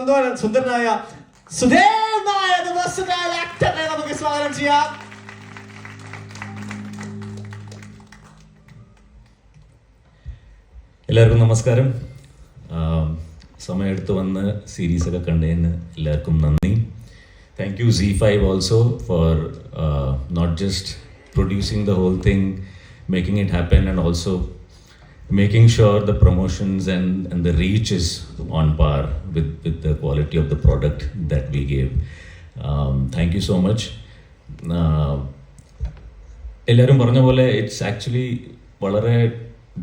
സുന്ദര- സുന്ദരനായ സുധേവ് നായർ നെ നമുക്ക് സ്വാഗതം ചെയ്യാം. എല്ലാവർക്കും നമസ്കാരം. സമയമെടുത്ത് വന്ന് സീരീസ് ഒക്കെ കണ്ടതിന് എല്ലാവർക്കും നന്ദി. Thank you C five also for not just producing the whole thing making it happen and also making sure the promotions and, and the reach is on par with, with the quality of the product that we gave. Um, thank you so much. Uh, എല്ലാവരും പറഞ്ഞ പോലെ it's actually വളരെ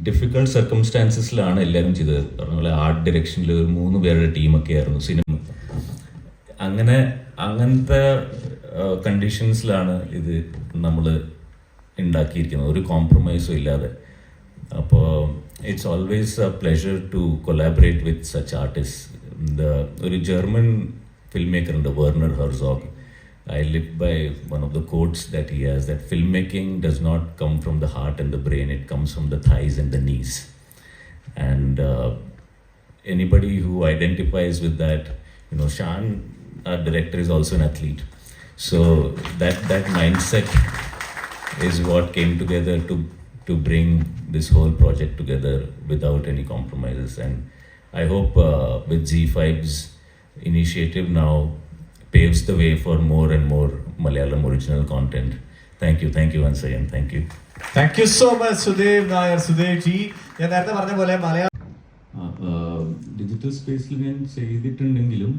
difficult സർക്കംസ്റ്റാൻസസിലാണ് എല്ലാവരും ചെയ്തത് പറഞ്ഞ പോലെ art ഡയറക്ഷനിൽ ഒരു മൂന്ന് പേരുടെ ടീമൊക്കെ ആയിരുന്നു സിനിമ അങ്ങനെ അങ്ങനത്തെ കണ്ടീഷൻസിലാണ് ഇത് നമ്മൾ ഉണ്ടാക്കിയിരിക്കുന്നത് ഒരു കോംപ്രമൈസും ഇല്ലാതെ അപ്പോൾ it's always a pleasure to collaborate with such artist ഒരു ജർമ്മൻ ഫിൽം മേക്കർ ഉണ്ട് Werner Herzog I live by one of the quotes that he has that filmmaking does not come from the heart and the brain, it comes from the thighs and the knees. And uh, anybody who identifies with that, you know, Shan, our director, is also an athlete. So that, that mindset is what came together to, to bring this whole project together without any compromises. And I hope uh, with Z5's initiative now paves the way for more and more Malayalam original content. Thank you, thank you once again, thank you. Thank you so much Sudev Nair Sudev ji ഞാൻ നേരത്തെ പറഞ്ഞ പോലെ Malayalam digital സ്പേസിൽ ഞാൻ ചെയ്തിട്ടുണ്ടെങ്കിലും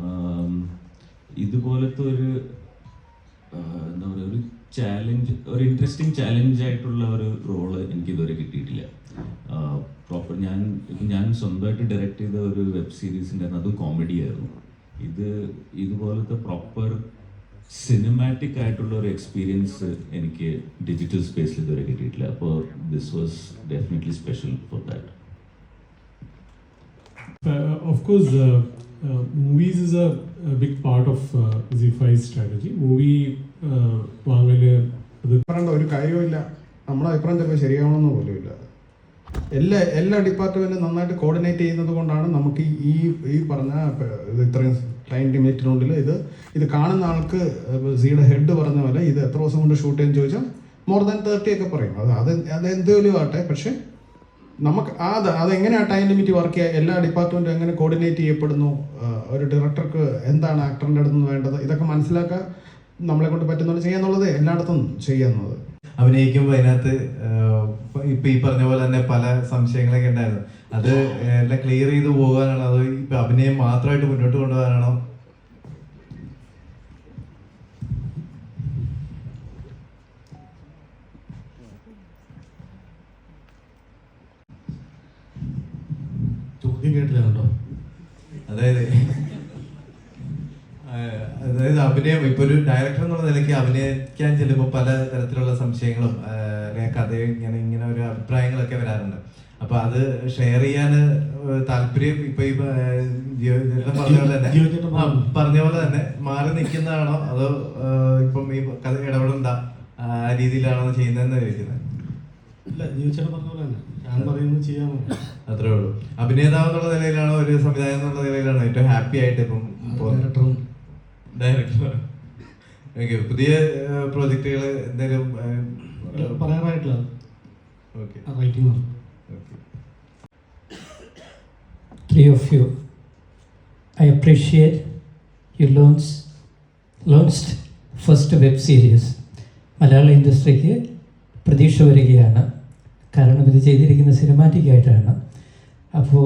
ആം, ഇതുപോലത്തെ ഒരു ആ, എന്താ പറയുക ഒരു ചാലഞ്ച് ഒരു ഇൻട്രസ്റ്റിംഗ് ചാലഞ്ച് ആയിട്ടുള്ള ഒരു റോൾ എനിക്ക് ഇതുവരെ കിട്ടിയിട്ടില്ല. പ്രോപ്പർ ഞാൻ ഞാൻ സ്വന്തമായിട്ട് ഡയറക്റ്റ് ചെയ്ത ഒരു വെബ് സീരീസ് ഉണ്ടായിരുന്നു. അത് കോമഡി ആയിരുന്നു. ഇത് ഇതുപോലത്തെ പ്രോപ്പർ സിനിമാറ്റിക് ആയിട്ടുള്ള ഒരു എക്സ്പീരിയൻസ് എനിക്ക് ഡിജിറ്റൽ സ്പേസിൽ ഇതുവരെ കിട്ടിയിട്ടില്ല. അപ്പോൾ this was definitely special for that of course movies is a big part of big part of പറയേണ്ട ഒരു കാര്യവുമില്ല നമ്മുടെ അഭിപ്രായം ചിലപ്പോൾ ശരിയാവണമെന്ന് പോലും ഇല്ല. എല്ലാ എല്ലാ ഡിപ്പാർട്ട്മെന്റും നന്നായിട്ട് കോർഡിനേറ്റ് ചെയ്യുന്നത് കൊണ്ടാണ് നമുക്ക് ഈ ഈ പറഞ്ഞ ഇത് ഇത്രയും ടൈം ലിമിറ്റിനുള്ളിൽ ഇത് ഇത് കാണുന്ന ആൾക്ക് സിയുടെ ഹെഡ് പറഞ്ഞ പോലെ ഇത് എത്ര ദിവസം കൊണ്ട് ഷൂട്ട് ചെയ്യാൻ ചോദിച്ചാൽ മോർ ദാൻ തേർട്ടി ഒക്കെ പറയും. അത് അത് അത് എന്തെങ്കിലും ആട്ടെ പക്ഷേ നമുക്ക് അത് അതെങ്ങനെ ആ ടൈം ലിമിറ്റ് വർക്ക് ചെയ്യുക എല്ലാ ഡിപ്പാർട്ട്മെന്റും എങ്ങനെ കോർഡിനേറ്റ് ചെയ്യപ്പെടുന്നു? ഒരു ഡയറക്ടർക്ക് എന്താണ് ആക്ടറിന്റെ അടുത്ത് നിന്ന് വേണ്ടത്? ഇതൊക്കെ മനസ്സിലാക്കാൻ നമ്മളെ കൊണ്ട് പറ്റുന്നത് ചെയ്യാന്നുള്ളത് എല്ലായിടത്തും ചെയ്യാന്നുള്ളത് അഭിനയിക്കുമ്പോൾ അതിനകത്ത് ഇപ്പൊ- ഈ പറഞ്ഞ പോലെ തന്നെ പല സംശയങ്ങളൊക്കെ ഉണ്ടായിരുന്നു. അത് എല്ലാം ക്ലിയർ ചെയ്ത് പോകാനാണോ? അതോ ഇപ്പൊ അഭിനയം മാത്രമായിട്ട് മുന്നോട്ട് കൊണ്ടുപോകാനാണോ? ചോദ്യം കേട്ടില്ല കേട്ടോ അതായത് അതായത് അഭിനയം ഇപ്പൊ ഒരു ഡയറക്ടർ എന്നുള്ള നിലയ്ക്ക് അഭിനയിക്കാൻ ചെല്ലുമ്പോൾ പല തരത്തിലുള്ള സംശയങ്ങളും അല്ലെങ്കിൽ കഥയും ഇങ്ങനെ ഇങ്ങനെ ഒരു അഭിപ്രായങ്ങളൊക്കെ വരാറുണ്ട്. അപ്പൊ അത് ഷെയർ ചെയ്യാൻ താല്പര്യം ഇപ്പൊ ഈ പറഞ്ഞ പോലെ തന്നെ പറഞ്ഞ പോലെ തന്നെ മാറി നിൽക്കുന്നതാണോ അതോ ഇപ്പം ഈ കഥ ഇടപെടണ്ട ആ രീതിയിലാണോ ചെയ്യുന്നതെന്ന് ചോദിക്കുന്നത് ഇല്ല ജീവിച്ചേട്ടൻ പറഞ്ഞ പോലെ തന്നെ. ഞാൻ പറയുന്നത് ചെയ്യാമോ അത്രേ ഉള്ളൂ. അഭിനേതാവ് എന്നുള്ള നിലയിലാണോ ഒരു സംവിധായകൻ എന്നുള്ള നിലയിലാണോ ഏറ്റവും ഹാപ്പി ആയിട്ട് ഇപ്പം ഡയറക്ടറും ഡയറക്ടർ. ഓക്കെ പുതിയ പ്രോജക്റ്റുകൾ എന്തെങ്കിലും പറയാറായിട്ടില്ല. Okay. Writing three of you. I appreciate you launched, launched first web series. മലയാള ഇൻഡസ്ട്രിക്ക് പ്രതീക്ഷ വരികയാണ്. കാരണം ഇത് ചെയ്തിരിക്കുന്ന സിനിമാറ്റിക് ആയിട്ടാണ്. അപ്പോൾ